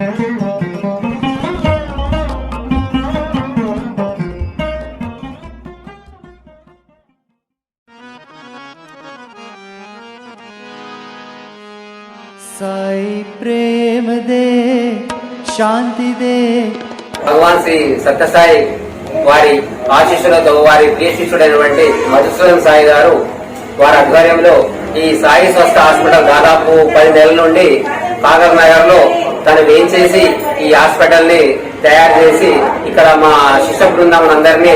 They శాంతి దే భగవాన్ శ్రీ సత్యసాయి వారి ఆశీస్సులతో వారి ప్రియ శిష్యుడైనటువంటి మధుసూదన్ సాయి గారు వారి ఆధ్వర్యంలో ఈ సాయి స్వస్థ హాస్పిటల్ దాదాపు పది నెలల నుండి కాగర్ నగర్లో తను వేయించేసి ఈ హాస్పిటల్ని తయారు చేసి ఇక్కడ మా శిష్య బృందం అందరినీ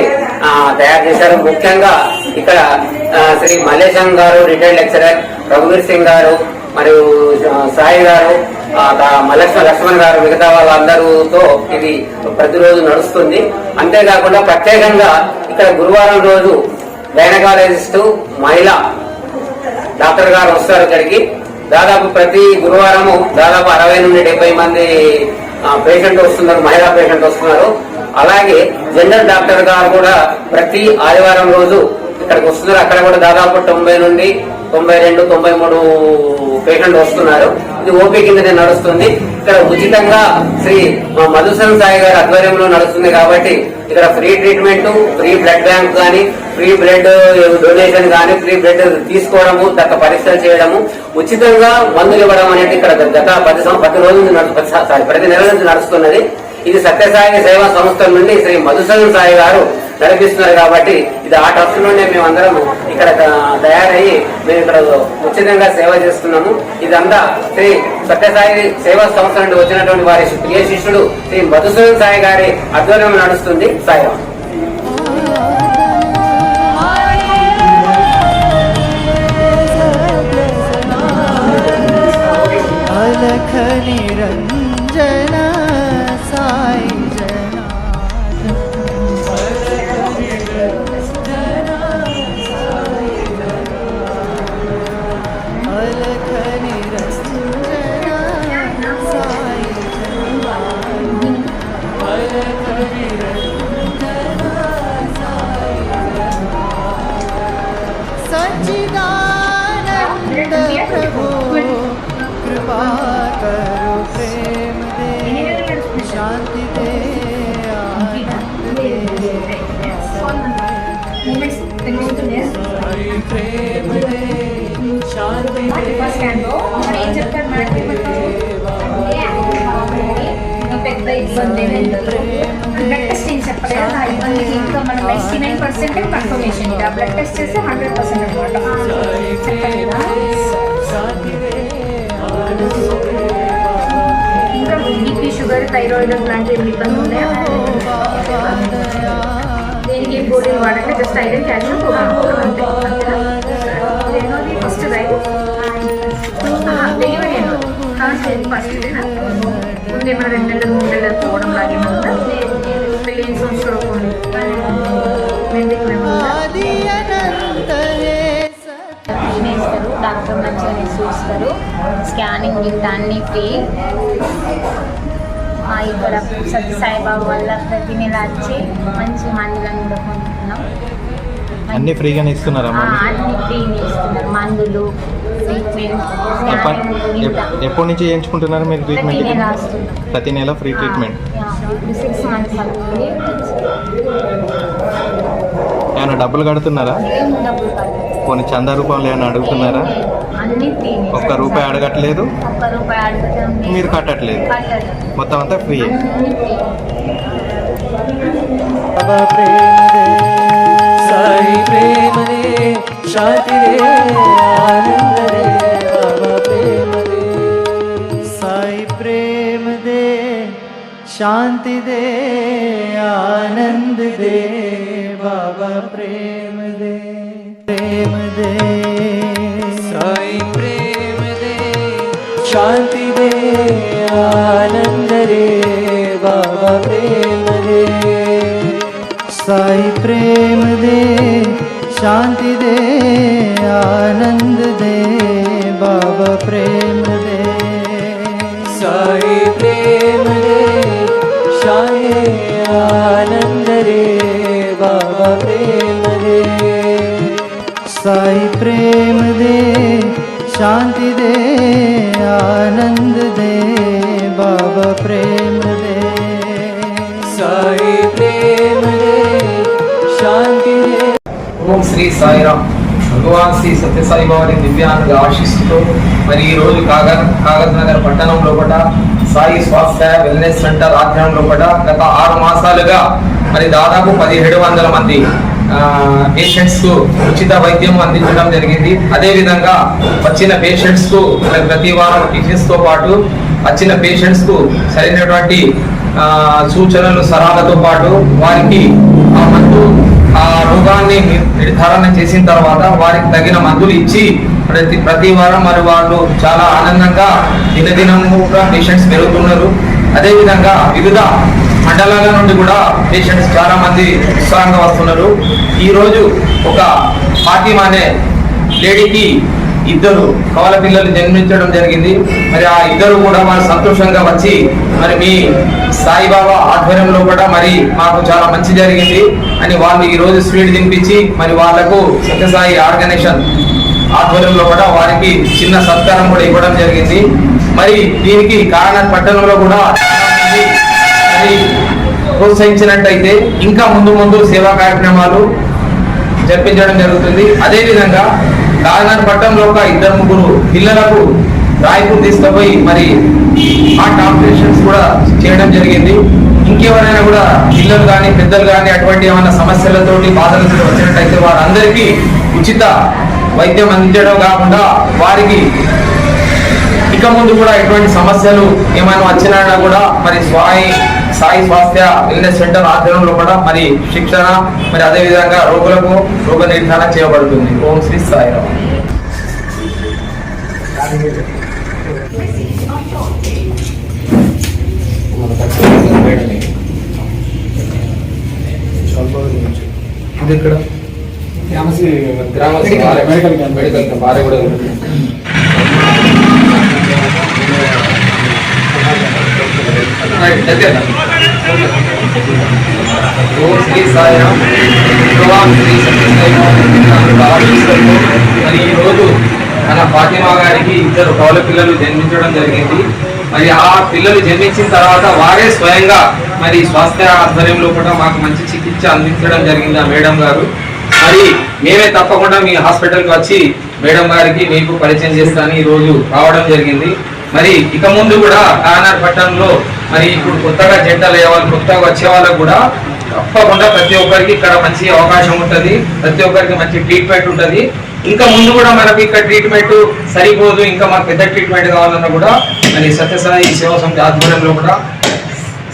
తయారు చేశారు. ముఖ్యంగా ఇక్కడ శ్రీ మల్లేశం గారు రిటైర్డ్ లెక్చరర్ రఘువీర్ సింగ్ గారు మరియు సాయి గారు ఆ, మలక్ష్మ లక్ష్మణ్ గారు మిగతా వాళ్ళందరితో ఇది ప్రతిరోజు నడుస్తుంది. అంతేకాకుండా ప్రత్యేకంగా ఇక్కడ గురువారం రోజు గైనకాలజిస్టు మహిళ డాక్టర్ గారు వస్తారు ఇక్కడికి. దాదాపు ప్రతి గురువారము దాదాపు అరవై నుండి డెబ్బై మంది పేషెంట్ వస్తున్నారు మహిళా పేషెంట్ వస్తున్నారు. అలాగే జనరల్ డాక్టర్ గారు కూడా ప్రతి ఆదివారం రోజు ఇక్కడికి వస్తున్నారు. అక్కడ కూడా దాదాపు తొంభై నుండి తొంభై రెండు తొంభై మూడు పేషెంట్ వస్తున్నారు. ఇది ఓపీ కిందనే నడుస్తుంది. ఇక్కడ ఉచితంగా శ్రీ మధుసూదన్ సాయి గారి ఆధ్వర్యంలో నడుస్తుంది కాబట్టి ఇక్కడ free treatment free blood bank కానీ ఫ్రీ బ్లడ్ డొనేషన్ కానీ ఫ్రీ బ్లడ్ తీసుకోవడము తక్క పరీక్షలు చేయడము ఉచితంగా మందులు ఇవ్వడం అనేది ఇక్కడ గత పది పది రోజుల నుంచి సారీ ప్రతి నెల నుంచి నడుస్తున్నది. ఇది సత్యసాయి సేవా సంస్థల నుండి శ్రీ మధుసూదన్ సాయి గారు నడిపిస్తున్నారు కాబట్టి ఇది ఆ ట్రస్ట్ నుండి మేమందరం ఇక్కడ తయారయ్యి మేము ఇక్కడ ఉచితంగా సేవ చేస్తున్నాము. ఇదంతా శ్రీ సత్యసాయి సేవా సంస్థ నుండి వచ్చినటువంటి వారి ప్రియ శిష్యుడు శ్రీ మధుసూదన్ సాయి గారి ఆధ్వర్యంలో నడుస్తుంది? సాయిరామ్ అలఖ next when we go to next first క్యాండో ఏం చెప్తాడు మనకి పెద్ద ఇబ్బంది బ్లడ్ టెస్ట్ ఏం చెప్పలేదు ఆ ఇబ్బందికి ఇంకా మనం నైన్టీ నైన్ పర్సెంట్ కన్ఫర్మేషన్ ఇంకా బీపీ షుగర్ థైరాయిడ్ లాంటివి ఇబ్బంది ఉన్నాయా ఈ గోళీలు వాడండి just iron calcium first right. Delivery first ముందేమో రెండు నెలలు మూడు నెలలు పోవడం లాగేమో ఉందా? పెళ్ళి సంవత్సరం డాక్టర్ మంచిగా చూస్తారు స్కానింగ్ అన్నీ ఫ్రీ. ఇక్కడ సత్య సాయిబాబా వల్ల ప్రతి నెల వచ్చి మంచి మందులను కూడా పొందుతున్నాం అన్ని ఫ్రీగానే ఇస్తున్నారా అన్ని ఫ్రీనే ఇస్తున్నారు. మందులు ట్రీట్మెంట్ ఎప్పటి నుంచి చేయించుకుంటున్నారు మీరు ట్రీట్మెంట్ ప్రతి నెల ఫ్రీ ట్రీట్మెంట్ ఇప్పుడు సిక్స్ మంత్స్ అవుతుంది. ఏమైనా డబ్బులు కడుతున్నారా. కొన్ని చందా రూపంలో ఏమైనా అడుగుతున్నారా? అన్ని ఫ్రీనే ఒక్క రూపాయి అడగట్లేదు ఒక్క రూపాయి అడగటం లేదు. మీరు కట్టట్లేదు కట్టడం మొత్తం అంతా ఫ్రీ అన్ని ఫ్రీ बाबा प्रेम दे साई प्रेम दे शांति दे आनंद दे बाबा प्रेम दे साई प्रेम दे शांति दे आनंद दे बाबा प्रेम दे प्रेम शांति दे आनंद दे बाबा प्रेम दे साई प्रेम दे शांति दे आनंद दे बाबा प्रेम दे साई प्रेम दे शांति आनंद दे बाबा प्रेम दे साई प्रेम दे शांति दे आनंद दे बाबा प्रेम दे साई प्रेम दे शांति दे ఓం శ్రీ సాయిరామ్ భగవాన్ శ్రీ సత్యసాయి వారి దివ్యానుగా ఆశిస్తూ మరి ఈ రోజు కాగర్ కాగజ్ నగర్ పట్టణం లోపల సాయి స్వాస్థ్య వెల్నెస్ సెంటర్ ఆధ్వర్యం లోపల గత ఆరు మాసాలుగా మరి దాదాపు పదిహేడు వందల మంది పేషెంట్స్కు ఉచిత వైద్యం అందించడం జరిగింది. అదేవిధంగా వచ్చిన పేషెంట్స్కు ప్రతి వారం టీచర్స్తో పాటు వచ్చిన పేషెంట్స్కు సరైనటువంటి సూచనలు సలహాలతో పాటు వారికి ఆ మందు ఆ రోగాన్ని నిర్ధారణ చేసిన తర్వాత వారికి తగిన మందులు ఇచ్చి ప్రతి ప్రతి వారం మరి వాళ్ళు చాలా ఆనందంగా దినదినము కూడా పేషెంట్స్ పెరుగుతున్నారు. అదేవిధంగా వివిధ మండలాల నుండి కూడా పేషెంట్స్ చాలా మంది ఉత్సాహంగా వస్తున్నారు. ఈ రోజు ఒక ఫాతిమా అనే లేడీకి ఇద్దరు కవల పిల్లలు జన్మించడం జరిగింది. మరి ఆ ఇద్దరు కూడా మరి సంతోషంగా వచ్చి మరి మీ సాయిబాబా ఆధ్వర్యంలో కూడా మరి మాకు చాలా మంచి జరిగింది అని వాళ్ళు ఈ రోజు స్వీట్ తినిపించి మరి వాళ్ళకు సత్యసాయి ఆర్గనైజేషన్ ఆధ్వర్యంలో కూడా వారికి చిన్న సత్కారం కూడా ఇవ్వడం జరిగింది. మరి దీనికి కాకినాడ పట్టణంలో కూడా ప్రోత్సహించినట్టయితే ఇంకా ముందు ముందు సేవా కార్యక్రమాలు జరిపించడం జరుగుతుంది. అదే విధంగా కాకినాడ పట్టణంలో ఒక ఇద్దరు ముగ్గురు పిల్లలకు రాయపూర్ తీసుకుపోయి మరి హార్ట్ ఆపరేషన్స్ కూడా చేయడం జరిగింది. ఇంకెవరైనా కూడా పిల్లలు కానీ పెద్దలు కానీ అటువంటి ఏమైనా సమస్యలతోటి బాధలతో వచ్చినట్టయితే వారందరికీ ఉచిత వైద్యం అందించడం కాకుండా వారికి ఇక ముందు కూడా ఎటువంటి సమస్యలు ఏమైనా వచ్చినా కూడా మరి స్వాయి సాయి స్వాస్థ్య వెల్నెస్ సెంటర్ ఆధ్వర్యంలో కూడా మరి శిక్షణ మరి అదే విధంగా రోగులకు రోగ నిర్ధారణ చేయబడుతుంది. ఓం శ్రీ సాయిరామ్ ఇది ఇక్కడ గ్రామ మెడికల్ భార్య కూడా ఓం శ్రీ సాయిరామ్ భగవాన్ శ్రీ మరి ఈ రోజు మన ఫాతిమా గారికి ఇద్దరు కౌల పిల్లలు జన్మించడం జరిగింది. మరి ఆ పిల్లలు జన్మించిన తర్వాత వారే స్వయంగా మరి స్వాస్థ్య ఆధ్వర్యంలో కూడా మాకు మంచి చికిత్స అందించడం జరిగింది ఆ మేడం గారు మరి మేమే తప్పకుండా మీ హాస్పిటల్కి వచ్చి మేడం గారికి మీకు పరిచయం చేస్తాను ఈ రోజు రావడం జరిగింది. మరి ఇక ముందు కూడా కానార్ పట్టణంలో మరి ఇప్పుడు కొత్తగా జెండాలు అయ్యేవాళ్ళు కొత్తగా వచ్చే వాళ్ళకు కూడా తప్పకుండా ప్రతి ఒక్కరికి ఇక్కడ మంచి అవకాశం ఉంటుంది ప్రతి ఒక్కరికి మంచి ట్రీట్మెంట్ ఉంటుంది. ఇంకా ముందు కూడా మనకి ఇక్కడ ట్రీట్మెంట్ సరిపోదు ఇంకా మాకు పెద్ద ట్రీట్మెంట్ కావాలన్నా కూడా మరి సత్యసాయి సేవా సమితి ఆధ్వర్యంలో కూడా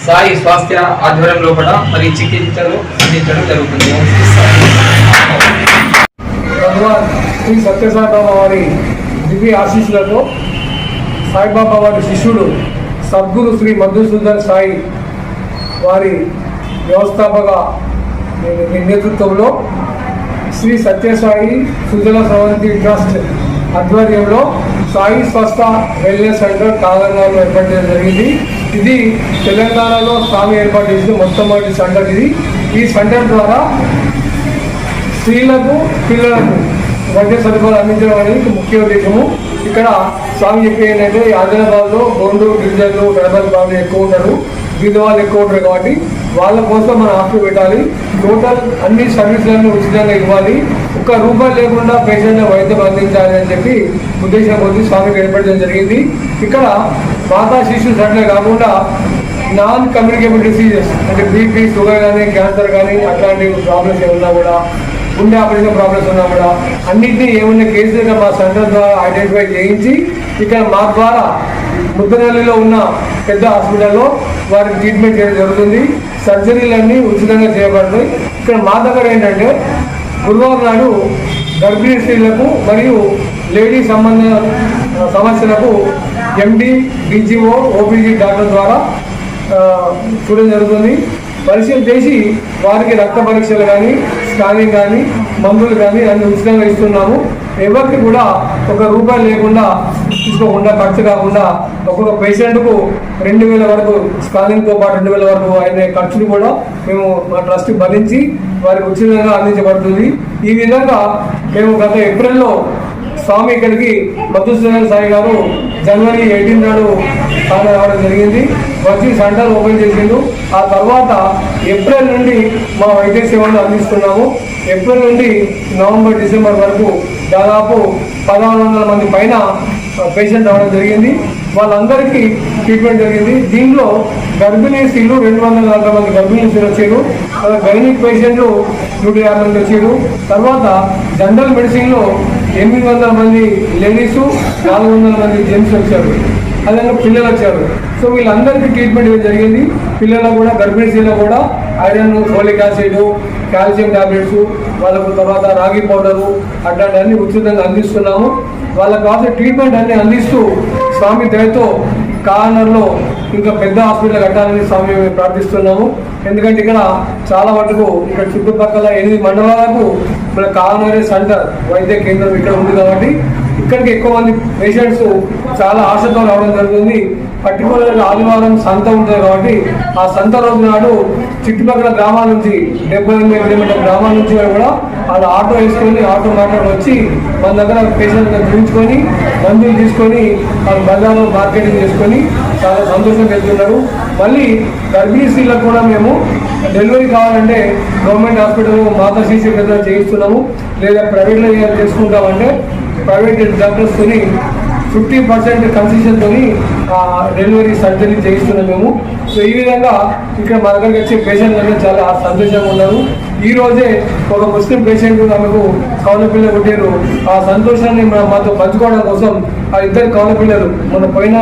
సాయి స్వాస్థ్య ఆధ్వర్యంలో కూడా మరి చికిత్సలు అందించడం జరుగుతుంది. భగవాన్ శ్రీ వారి దివ్య ఆశీస్సులతో సాయిబాబా వారి శిష్యుడు సద్గురు శ్రీ మధుసూదన్ సాయి వారి వ్యవస్థాపక నేతృత్వంలో శ్రీ సత్యసాయి సుజల సవంతి ట్రస్ట్ ఆధ్వర్యంలో సాయి స్వస్థ వెల్నెస్ సెంటర్ కాగంగాలో ఏర్పాటు చేయడం జరిగింది. ఇది తెలంగాణలో స్వామి ఏర్పాటు చేసిన మొట్టమొదటి సెంటర్ ఇది. ఈ సెంటర్ ద్వారా స్త్రీలకు పిల్లలకు వైద్య సదుపాయాలు అందించడం అనేది ముఖ్య ఉద్దేశము. ఇక్కడ స్వామి చెప్పి ఏంటంటే ఆదిలాబాద్లో గోండు గిరిజనులు గడపల బాబు ఎక్కువ ఉంటారు. బీదవాళ్ళు ఎక్కువ ఉంటారు కాబట్టి వాళ్ళ కోసం మనం ఆఫీ పెట్టాలి. టోటల్ అన్ని సర్వీసులను ఉచితంగా ఇవ్వాలి. ఒక్క రూపాయి లేకుండా పేషెంట్ వైద్యం అందించాలి అని చెప్పి ఉద్దేశం కొద్ది స్వామికి ఏర్పడడం జరిగింది. ఇక్కడ మాతా శిశు సట్లే కాకుండా నాన్ కమ్యూనికేబుల్ డిసీజెస్ అంటే బీపీ షుగర్ కానీ క్యాన్సర్ కానీ అట్లాంటి ప్రాబ్లమ్స్ ఏమన్నా కూడా గుండె ఆపరేషన్ ప్రాబ్లమ్స్ ఉన్నా కూడా అన్నింటినీ ఏమన్నా కేసులుగా మా సెంటర్ ద్వారా ఐడెంటిఫై చేయించి ఇక్కడ మా ద్వారా ముద్దనల్లిలో ఉన్న పెద్ద హాస్పిటల్లో వారికి ట్రీట్మెంట్ చేయడం జరుగుతుంది. సర్జరీలన్నీ ఉచితంగా చేయబడతాయి ఇక్కడ మా దగ్గర ఏంటంటే గురువారం నాడు గర్భిణీ స్త్రీలకు మరియు లేడీ సంబంధ సమస్యలకు ఎండి డిజిఓ ఓపీజీ డాక్టర్ ద్వారా చూడడం జరుగుతుంది. పరిశీలన చేసి వారికి రక్త పరీక్షలు కానీ స్కానింగ్ కానీ మందులు కానీ అన్ని ఉచితంగా ఇస్తున్నాము. ఎవరికి కూడా ఒక రూపాయి లేకుండా తీసుకోకుండా ఖర్చు కాకుండా ఒక్కొక్క పేషెంట్కు రెండు వేల వరకు స్కానింగ్తో పాటు రెండు వేల వరకు అయిన ఖర్చులు కూడా మేము మా ట్రస్ట్ భరించి వారికి ఉచితంగా అందించబడుతుంది. ఈ విధంగా మేము గత ఏప్రిల్లో స్వామి ఇక్కడికి మధుసూదన్ సాయి గారు జనవరి ఎయిటీన్ నాడు తాను రావడం జరిగింది. వచ్చి సెంటర్ ఓపెన్ చేసిండు. ఆ తర్వాత ఏప్రిల్ నుండి మా వైద్య సేవలు అందిస్తున్నాము. ఏప్రిల్ నుండి నవంబర్ డిసెంబర్ వరకు దాదాపు పదహారు వందల మంది పైన పేషెంట్ అవ్వడం జరిగింది. వాళ్ళందరికీ ట్రీట్మెంట్ జరిగింది. దీనిలో గర్భిణీ స్త్రీలు రెండు వందల నలభై మంది గర్భిణీ స్త్రీలు వచ్చారు. గైనిక్ పేషెంట్లు నూట యాభై మంది వచ్చారు. తర్వాత జనరల్ మెడిసిన్లో ఎనిమిది వందల మంది లేడీస్ నాలుగు వందల మంది జెంట్స్ వచ్చారు. అదేవిధంగా పిల్లలు వచ్చారు. సో వీళ్ళందరికీ ట్రీట్మెంట్ జరిగింది. పిల్లలకు కూడా గర్భిణీ స్త్రీలకు కూడా iron folic acid calcium tablets వాళ్ళకు తర్వాత రాగి పౌడరు అట్లాంటి అన్ని ఉచితంగా అందిస్తున్నాము. వాళ్ళకు కావాల్సిన ట్రీట్మెంట్ అన్ని అందిస్తూ స్వామి దయతో కార్నర్లో ఇంకా పెద్ద హాస్పిటల్ కట్టాలని స్వామి మేము ప్రార్థిస్తున్నాము. ఎందుకంటే ఇక్కడ చాలా మటుకు ఇక్కడ చుట్టుపక్కల ఎనిమిది మండలాలకు మన కార్నరే సెంటర్ వైద్య కేంద్రం ఇక్కడ ఉంది కాబట్టి ఇక్కడికి ఎక్కువ మంది పేషెంట్స్ చాలా ఆశతో రావడం జరుగుతుంది. పర్టికులర్గా ఆదివారం సంత ఉంటుంది కాబట్టి ఆ సంత రోజు నాడు చుట్టుపక్కల గ్రామాల నుంచి డెబ్బై ఎనిమిది కిలోమీటర్ గ్రామాల నుంచి కూడా వాళ్ళు ఆటో వేసుకొని ఆటో మాట్లాడి వచ్చి మన దగ్గర పేషెంట్ చూపించుకొని మందులు తీసుకొని వాళ్ళు బజార్లో మార్కెటింగ్ చేసుకొని చాలా సంతోషం వెళ్తున్నారు. మళ్ళీ గర్భిణీస్త్రీలకు కూడా మేము డెలివరీ కావాలంటే గవర్నమెంట్ హాస్పిటల్ మాతా శిశు కేంద్రం చేయిస్తున్నాము. లేదా ప్రైవేట్లో చేసుకుంటామంటే ప్రైవేట్ డాక్టర్స్తోని ఫిఫ్టీ పర్సెంట్ కన్సెషన్తో డెలివరీ సర్జరీ చేయిస్తున్నాం మేము. సో ఈ విధంగా ఇక్కడ మా దగ్గరికి వచ్చే పేషెంట్లు చాలా సంతోషంగా ఉన్నారు. ఈ రోజే ఒక ముస్లిం పేషెంట్ ఆమెకు కౌల పిల్ల పుట్టారు. ఆ సంతోషాన్ని మనం మాతో పంచుకోవడం కోసం ఆ ఇద్దరు కౌల పిల్లలు మన పోయిన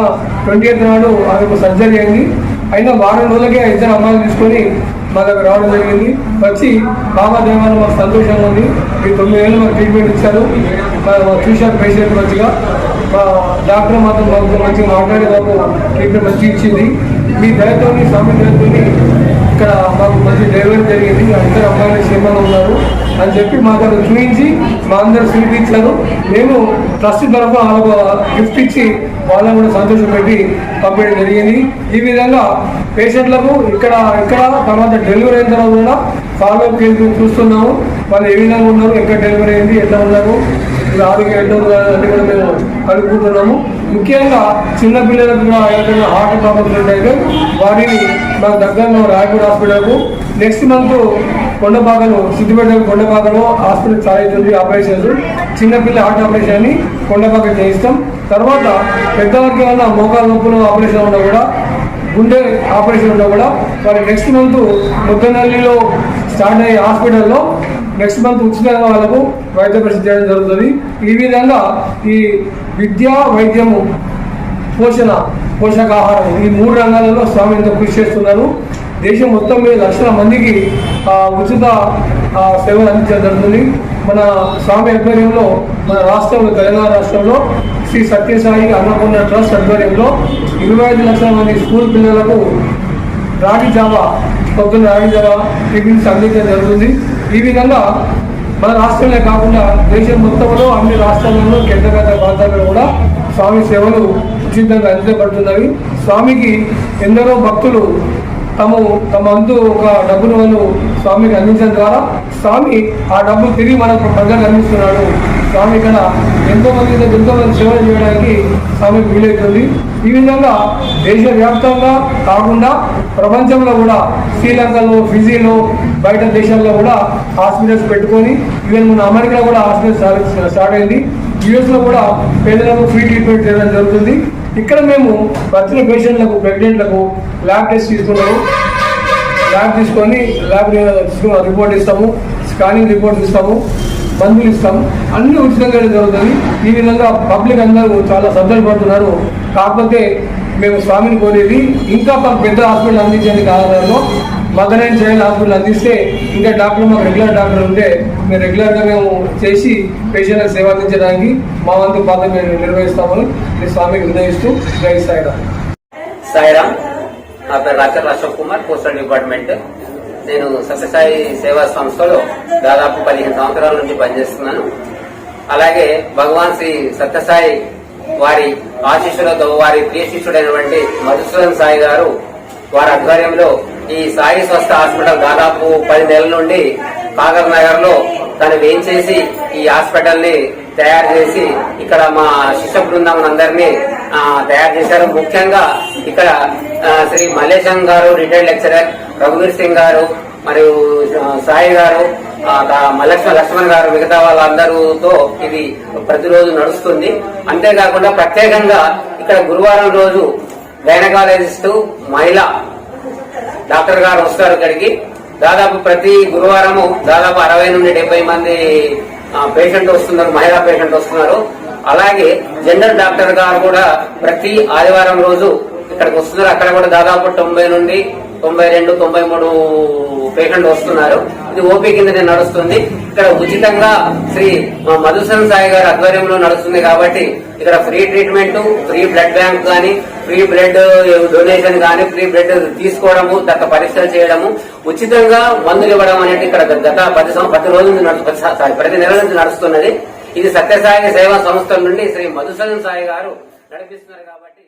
ట్వంటీ ఎయిత్ నాడు ఆమెకు సర్జరీ అయింది. అయినా వారం రోజులకే ఇద్దరు అమ్మాయిలు తీసుకొని మా దగ్గర రావడం జరిగింది. వచ్చి బాబా దేవాలయం మాకు సంతోషంగా ఉంది. ఈ తొమ్మిది ఏళ్ళు మాకు ట్రీట్మెంట్ ఇచ్చారు. మా- చూశారు పేషెంట్ మంచిగా. మా డాక్టర్ మాత్రం మాకు మంచిగా మాట్లాడి మాకు ట్రీట్మెంట్ మంచిగా ఇచ్చింది. మీ దయతో స్వామి దయతో ఇక్కడ మాకు మంచి డెలివరీ జరిగింది. అందరూ అమ్మాయిలు క్షేమంగా ఉన్నారు. అని చెప్పి మాకు అక్కడ చూపించి మా అందరు చూపించారు మేము ట్రస్ట్ తరఫున వాళ్ళకు గిఫ్ట్ ఇచ్చి వాళ్ళని కూడా సంతోషం పెట్టి పంపించడం జరిగింది. ఈ విధంగా పేషెంట్లకు ఇక్కడ ఇక్కడ తర్వాత డెలివరీ అయిన తర్వాత కూడా ఫాలో అప్ చూస్తున్నాము. వాళ్ళు ఏ విధంగా ఉన్నారు ఎక్కడ డెలివరీ అయింది ఎట్లా ఉన్నారు ఆరోగ్యం ఎట్లా అని కూడా మేము కనుక్కుంటున్నాము ముఖ్యంగా చిన్నపిల్లలకు కూడా ఏదైనా హార్ట్ ప్రాబ్లమ్స్ ఉంటాయి వారిని మన దగ్గరలో రాయపూర్ హాస్పిటల్కు నెక్స్ట్ మంత్ కొండపాకలో సిద్దిపేట కొండపాకలో హాస్పిటల్ చాలా అవుతుంది ఆపరేషన్స్. చిన్నపిల్ల హార్ట్ ఆపరేషన్ అని కొండపాక చేయిస్తాం. తర్వాత పెద్దవారికి ఏమన్నా మోకాలు నొప్పులు ఆపరేషన్ ఉన్నా కూడా గుండె ఆపరేషన్ ఉన్నా కూడా మరి నెక్స్ట్ మంత్ ముద్దనల్లిలో స్టార్ట్ అయ్యే హాస్పిటల్లో నెక్స్ట్ మంత్ ఉచితంగా వాళ్ళకు వైద్య పరీక్ష చేయడం జరుగుతుంది. ఈ విధంగా ఈ విద్య వైద్యము పోషణ పోషకాహారం ఈ మూడు రంగాలలో స్వామి ఎంతో కృషి చేస్తున్నారు. దేశం మొత్తం మీద లక్షల మందికి ఉచిత సేవలు అందించడం జరుగుతుంది. మన స్వామి ఆధ్వర్యంలో మన రాష్ట్రంలో తెలంగాణ రాష్ట్రంలో శ్రీ సత్యసాయి అన్నపూర్ణ ట్రస్ట్ ఆధ్వర్యంలో ఇరవై ఐదు లక్షల మంది స్కూల్ పిల్లలకు రాగి జావా పొద్దున్న రాగి జావా టిఫిన్స్ అందించడం జరుగుతుంది. ఈ విధంగా మన రాష్ట్రంలో కాకుండా దేశం మొత్తంలో అన్ని రాష్ట్రాలలో కేంద్ర ప్రాంతాల్లో కూడా స్వామి సేవలు ఉచితంగా అందించబడుతున్నవి. స్వామికి ఎందరో భక్తులు తము తమ అందు ఒక డబ్బును వాళ్ళు స్వామికి అందించడం ద్వారా స్వామి ఆ డబ్బు తిరిగి మనకు ప్రజలకు అందిస్తున్నాడు స్వామి ఇక్కడ ఎంతో మంది ఎంతో మంది సేవలు చేయడానికి స్వామికి వీలవుతుంది ఈ విధంగా దేశవ్యాప్తంగా కాకుండా ప్రపంచంలో కూడా శ్రీలంకలో ఫిజీలో బయట దేశాల్లో కూడా హాస్పిటల్స్ పెట్టుకొని ఈవెన్ మన అమెరికా కూడా హాస్పిటల్ స్టార్ట్ అయింది. యుఎస్లో కూడా పేదలకు ఫ్రీ ట్రీట్మెంట్ చేయడం జరుగుతుంది. ఇక్కడ మేము వచ్చిన పేషెంట్లకు ప్రెగ్నెంట్లకు ల్యాబ్ టెస్ట్ తీసుకున్నాము ల్యాబ్ తీసుకొని ల్యాబ్ రిపోర్ట్ ఇస్తాము. స్కానింగ్ రిపోర్ట్ ఇస్తాము. మందులు ఇస్తాము. అన్ని ఉచితంగా జరుగుతుంది. ఈ విధంగా పబ్లిక్ అందరూ చాలా సంతోషపడుతున్నారు. కాకపోతే మేము స్వామిని కోరేది ఇంకా పెద్ద హాస్పిటల్ అందించండి కాలంలో మదర్ చేయాలి చైల్డ్ హాస్పిటల్ అందిస్తే ఇంకా డాక్టర్ మాకు రెగ్యులర్ డాక్టర్ ఉంటే మేము రెగ్యులర్గా మేము చేసి పేషెంట్లకు సేవ అందించడానికి మా వంతు పాత్ర మేము నిర్వహిస్తామని మీ స్వామికి నిర్ణయిస్తూ జై సాయిరామ్. సాయిరామ్ నా పేరు రాచర్ అశోక్ కుమార్ పోస్టల్ డిపార్ట్మెంట్. నేను సత్యసాయి సేవా సంస్థలో దాదాపు పదిహేను సంవత్సరాల నుంచి పనిచేస్తున్నాను. అలాగే భగవాన్ శ్రీ సత్యసాయి వారి ఆశీస్సులతో వారి ప్రియ శిష్యుడైనటువంటి మధుసూదన్ సాయి గారు వారి ఆధ్వర్యంలో ఈ సాయి స్వస్థ హాస్పిటల్ దాదాపు పది నెలల నుండి కాగర్ నగర్లో తను వేయించేసి ఈ హాస్పిటల్ని తయారు చేసి ఇక్కడ మా శిష్య బృందం అందరినీ తయారు చేశారు. ముఖ్యంగా ఇక్కడ శ్రీ మల్లేశం గారు రిటైర్డ్ లెక్చరర్ రఘువీర్ సింగ్ గారు మరియు సాయి గారు మల్లక్ష్మ లక్ష్మణ్ గారు మిగతా వాళ్ళందరూతో ఇది ప్రతిరోజు నడుస్తుంది. అంతేకాకుండా ప్రత్యేకంగా ఇక్కడ గురువారం రోజు గైనకాలజిస్టు మహిళ డాక్టర్ గారు వస్తారు ఇక్కడికి. దాదాపు ప్రతి గురువారము దాదాపు అరవై నుండి డెబ్బై మంది పేషెంట్ వస్తున్నారు మహిళా పేషెంట్ వస్తున్నారు. అలాగే జనరల్ డాక్టర్ గారు కూడా ప్రతి ఆదివారం రోజు ఇక్కడికి వస్తున్నారు. అక్కడ కూడా దాదాపు తొంభై నుండి తొంభై రెండు తొంభై మూడు పేషెంట్ వస్తున్నారు. ఇది ఓపీ కిందనే నడుస్తుంది. ఇక్కడ ఉచితంగా శ్రీ మధుసూదన్ సాయి గారి ఆధ్వర్యంలో నడుస్తుంది కాబట్టి ఇక్కడ free treatment free blood bank కానీ ఫ్రీ బ్లడ్ డొనేషన్ కానీ ఫ్రీ బ్లడ్ తీసుకోవడము తక్క పరీక్షలు చేయడము ఉచితంగా మందులు ఇవ్వడం అనేది ఇక్కడ గత పది పది ప్రతి నుంచి సారీ, ప్రతి నెల నుంచి నడుస్తున్నది. ఇది సత్యసాయి సేవా సంస్థల నుండి శ్రీ మధుసూదన్ సాయి గారు నడిపిస్తున్నారు కాబట్టి